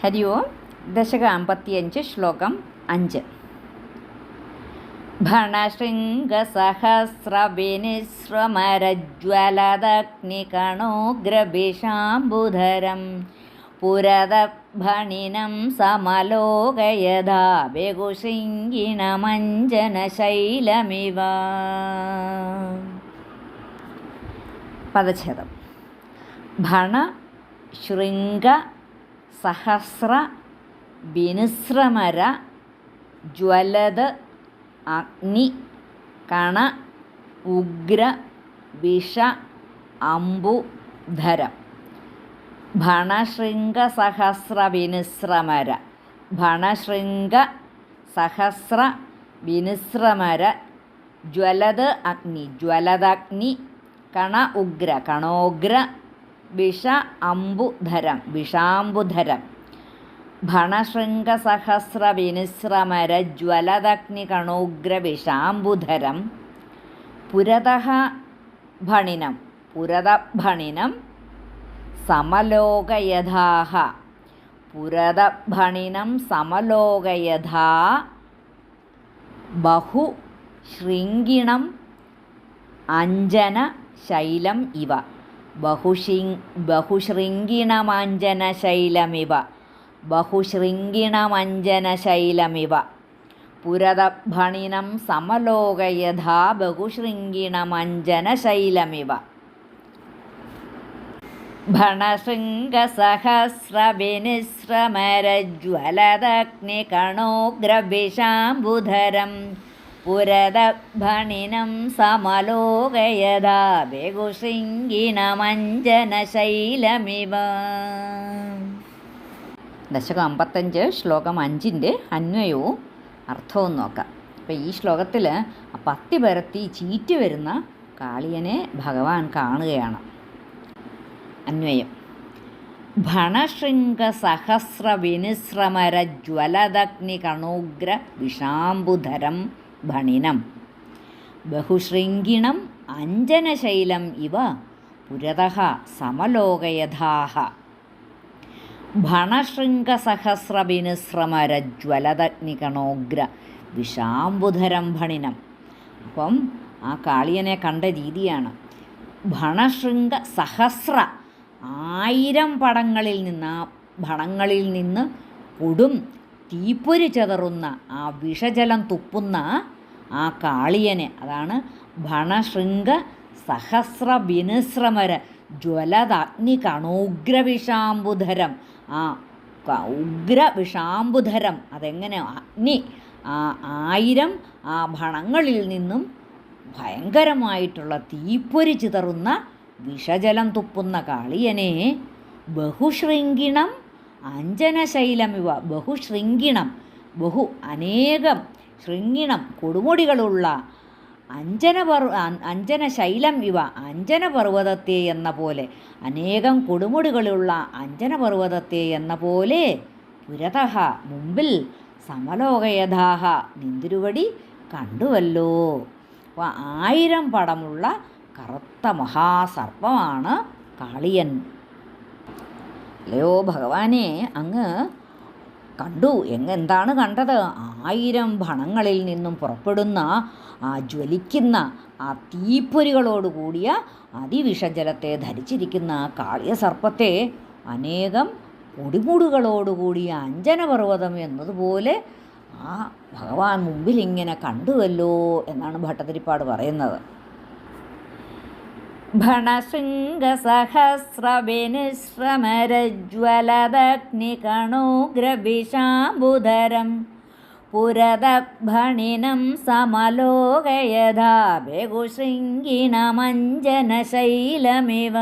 ഹരി ഓം ദശക അമ്പത്തിയഞ്ച് ശ്ലോകം അഞ്ച് ഭണശൃംഗസഹസ്രവിനിശ്രമരജ്വലദഗ്നികണോഗ്രഭിഷാംബുധരം പുരതഭണിനം സമലോകയഥാ ബഹുശൃംഗിണമഞ്ജനശൈലമിവ പദച്ഛേദം ഭണ ശൃംഗ സഹസ്ര ബിനുസ്രമര ജ്വലത് അഗ്നി കണ ഉഗ്ര വിഷ സഹസ്ര വിനുസ്രമര ഭണശൃംഗ സഹസ്ര വിനുസ്രമര ജ്വലത് അഗ്നി. ജ്വലദഗ്നി കണ ഉഗ്ര. കണോഗ്ര വിഷ അംബുധരം വിഷാംബുധരം. ഭണശൃംഗസഹസ്ര വിനിശ്രമര ജ്വലദഗ്നി കണോഗ്ര വിഷാംബുധരം പുരതഃ ഭണിനം പുരതഭണിനം സമലോകയഥാഹ. പുരതഭണിനം സമലോകയഥാ ബഹു ശൃംഗിണം അഞ്ജന ശൈലം ഇവ. ബഹുശി ബഹുശൃംഗിണമഞ്ജനശൈലമിവ ബഹുശൃംഗിണമഞ്ജനശൈലമിവ പുരതഭണിനം സമലോകയഥാ ബഹുശൃംഗിണമഞ്ജനശൈലമിവ ഭണശൃംഗസഹസ്രവിനിശ്രമരജ്വലദഗ്നികണോഗ്രഭിഷാംബുധരം പുരതഭണിനം സമലോകയഥാ ബഹുശൃംഗിണമഞ്ജനശൈലമിവ ദശകം അമ്പത്തഞ്ച് ശ്ലോകം അഞ്ചിന്റെ അന്വയവും അർത്ഥവും നോക്കാം. അപ്പോൾ ഈ ശ്ലോകത്തിൽ പത്തി പരത്തി ചീറ്റ് വരുന്ന കാളിയനെ ഭഗവാൻ കാണുകയാണ്. അന്വയം. ഭണശൃംഗ സഹസ്ര വിനിശ്രമര ജ്വലദഗ്നി കണോഗ്ര വിഷാംബുധരം ഭണിനം. ബഹുശൃംഗിണം അഞ്ജനശൈലം ഇവ പുരതഃ സമലോകയഥാഹ. ഭണശൃംഗസഹസ്രബിനുശ്രമരജ്വലതഗ്നികണോഗ്ര വിഷാംബുധരം ഭണിനം. അപ്പം ആ കാളിയനെ കണ്ട രീതിയാണ്. ഭണശൃംഗ സഹസ്ര ആയിരം പടങ്ങളിൽ നിന്ന് ആ ഭണങ്ങളിൽ നിന്ന് കൊടും തീപ്പൊരി ചെതറുന്ന ആ വിഷജലം തുപ്പുന്ന ആ കാളിയനെ അതാണ് ഭണശൃംഗ സഹസ്ര വിനിശ്രമര കണോഗ്ര കണോഗ്രവിഷാംബുധരം ആ ഉഗ്ര വിഷാംബുധരം അതെങ്ങനെ? അഗ്നി ആ ആയിരം ആ ഭണങ്ങളിൽ നിന്നും ഭയങ്കരമായിട്ടുള്ള തീപ്പൊരി ചിതറുന്ന വിഷജലം തുപ്പുന്ന കാളിയനെ ബഹുശൃംഗിണം അഞ്ജനശൈലമിവ ബഹുശൃംഗിണം ബഹു അനേകം ശൃംഗിണം കൊടുമുടികളുള്ള അഞ്ജന അഞ്ജന ശൈലം ഇവ അഞ്ജന പർവതത്തെ എന്ന പോലെ അനേകം കൊടുമുടികളുള്ള അഞ്ജന പർവതത്തെ എന്ന പോലെ പുരതഹ മുമ്പിൽ സമലോകയഥാഹ നിന്തിരുവടി കണ്ടുവല്ലോ. അപ്പോൾ ആയിരം പടമുള്ള കറുത്ത മഹാസർപ്പമാണ് കാളിയൻ. അല്ലയോ ഭഗവാനെ അങ്ങ് കണ്ടു. എന്താണ് കണ്ടത്? ആയിരം ഭണങ്ങളിൽ നിന്നും പുറപ്പെടുന്ന ആ ജ്വലിക്കുന്ന ആ തീപ്പൊരികളോട് കൂടിയ അതിവിഷജലത്തെ ധരിച്ചിരിക്കുന്ന കാളിയ സർപ്പത്തെ അനേകം പൊടിമുടുകളോടുകൂടിയ അഞ്ജനപർവതം എന്നതുപോലെ ആ ഭഗവാൻ മുമ്പിൽ ഇങ്ങനെ കണ്ടുവല്ലോ എന്നാണ് ഭട്ടതിരിപ്പാട് പറയുന്നത്. ഭണശൃംഗസഹസ്രവിനിശ്രമരജ്വലദഗ്നികണോഗ്രഭിഷാംബുധരം പുരതഭണിനം സമലോകയഥാ ബഹുശൃംഗിണമഞ്ജനശൈലമിവ